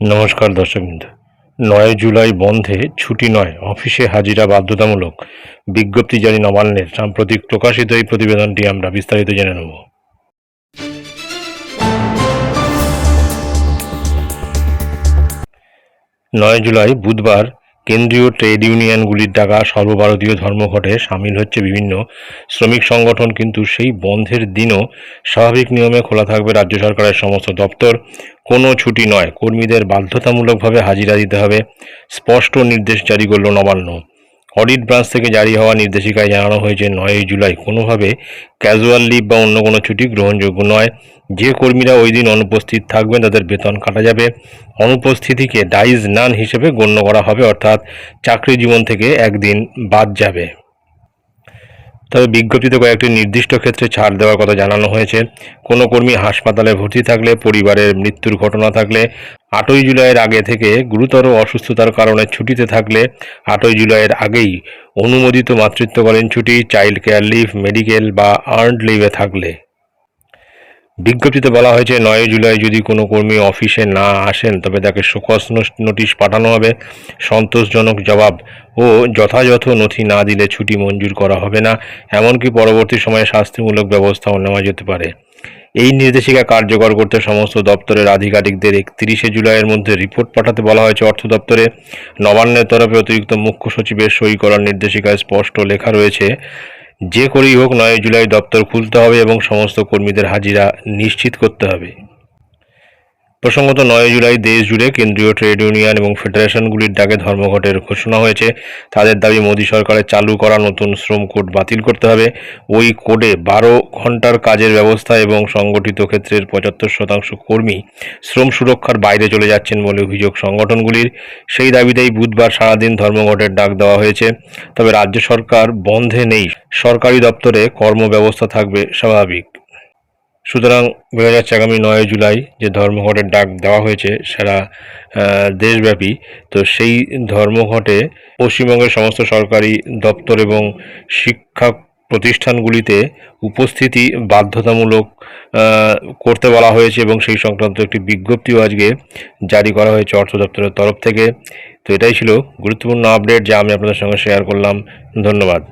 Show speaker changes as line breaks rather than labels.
নমস্কার দর্শকবৃন্দ। নয় জুলাই বন্ধে ছুটি নয়, অফিসে হাজিরা বাধ্যতামূলক। বিজ্ঞপ্তি জারি নবান্নের। সাম্প্রতিক প্রকাশিত এই প্রতিবেদনটি আমরা বিস্তারিত জেনে নেব। নয় জুলাই বুধবার কেন্দ্রীয় ট্রেড ইউনিয়নগুলির ডাকা সর্বভারতীয় ধর্মঘটে সামিল হচ্ছে বিভিন্ন শ্রমিক সংগঠন, কিন্তু সেই বন্ধের দিনও স্বাভাবিক নিয়মে খোলা থাকবে রাজ্য সরকারের সমস্ত দপ্তর। কোনো ছুটি নয়, কর্মীদের বাধ্যতামূলকভাবে হাজিরা দিতে হবে। স্পষ্ট নির্দেশ জারি করল নবান্ন। অডিট ব্রাঞ্চ থেকে জারি হওয়া নির্দেশিকায় জানানো হয়েছে, নয়ই জুলাই। কোনোভাবে ক্যাজুয়াল লিভ বা অন্য কোনো ছুটি গ্রহণযোগ্য নয়। যে কর্মীরা ওই দিন অনুপস্থিত থাকবেন, তাদের বেতন কাটা যাবে। অনুপস্থিতিকে ডাইজ নান হিসেবে গণ্য করা হবে, অর্থাৎ চাকরি জীবন থেকে একদিন বাদ যাবে। তবে বিজ্ঞপ্তিতে কয়েকটি নির্দিষ্ট ক্ষেত্রে ছাড় দেওয়ার কথা জানানো হয়েছে। কোনো কর্মী হাসপাতালে ভর্তি থাকলে, পরিবারের মৃত্যুর ঘটনা থাকলে, আটই জুলাইয়ের আগে থেকে গুরুতর অসুস্থতার কারণে ছুটিতে থাকলে, আটই জুলাইয়ের আগেই অনুমোদিত মাতৃত্বকালীন ছুটি, চাইল্ড কেয়ার লিভ, মেডিকেল বা আর্নড লিভে থাকলে। বিজ্ঞপ্তিতে বলা হয়েছে, নয় জুলাই যদি কোনো কর্মী অফিসে না আসেন, তবে তাকে শোকস নোটিশ পাঠানো হবে। সন্তোষজনক জবাব। ও যথাযথ নথি না দিলে ছুটি মঞ্জুর করা হবে না। এমনকি পরবর্তী সময়ে শাস্তিমূলক ব্যবস্থাও নেওয়া যেতে পারে। এই নির্দেশিকা কার্যকর করতে সমস্ত দপ্তরের আধিকারিকদের একত্রিশে জুলাইয়ের মধ্যে রিপোর্ট পাঠাতে বলা হয়েছে অর্থ দপ্তরে। নবান্নের তরফে অতিরিক্ত মুখ্য সচিবের সই করার নির্দেশিকায় স্পষ্ট লেখা রয়েছে যে করেই হোক নয়, জুলাই দপ্তর খুলতে হবে এবং সমস্ত কর্মীদের হাজিরা নিশ্চিত করতে হবে। প্রসঙ্গত নয় জুলাই দেশ জুড়ে কেন্দ্রীয় ট্রেড ইউনিয়ন এবং ফেডারেশনগুলির ডাকে ধর্মঘটের ঘোষণা হয়েছে। তাদের দাবি, মোদী সরকারের চালু করা নতুন শ্রম কোড বাতিল করতে হবে। ওই কোডে বারো ঘণ্টার কাজের ব্যবস্থা এবং সংগঠিত ক্ষেত্রের পঁচাত্তর শতাংশ কর্মী শ্রম সুরক্ষার বাইরে চলে যাচ্ছেন বলে অভিযোগ সংগঠনগুলির। সেই দাবিতেই বুধবার সারাদিন ধর্মঘটের ডাক দেওয়া হয়েছে। তবে রাজ্য সরকার বন্ধে নেই। সরকারি দপ্তরে কর্মব্যবস্থা থাকবে স্বাভাবিক। সুতরাং বোঝা যাচ্ছে আগামী নয় জুলাই যে ধর্মঘটের ডাক দেওয়া হয়েছে সারা দেশব্যাপী, তো সেই ধর্মঘটে পশ্চিমবঙ্গের সমস্ত সরকারি দপ্তর এবং শিক্ষা প্রতিষ্ঠানগুলিতে উপস্থিতি বাধ্যতামূলক করতে বলা হয়েছে এবং সেই সংক্রান্ত একটি বিজ্ঞপ্তিও আজকে জারি করা হয়েছে অর্থ দপ্তরের তরফ থেকে। তো এটাই ছিল গুরুত্বপূর্ণ আপডেট যা আমি আপনাদের সঙ্গে শেয়ার করলাম। ধন্যবাদ।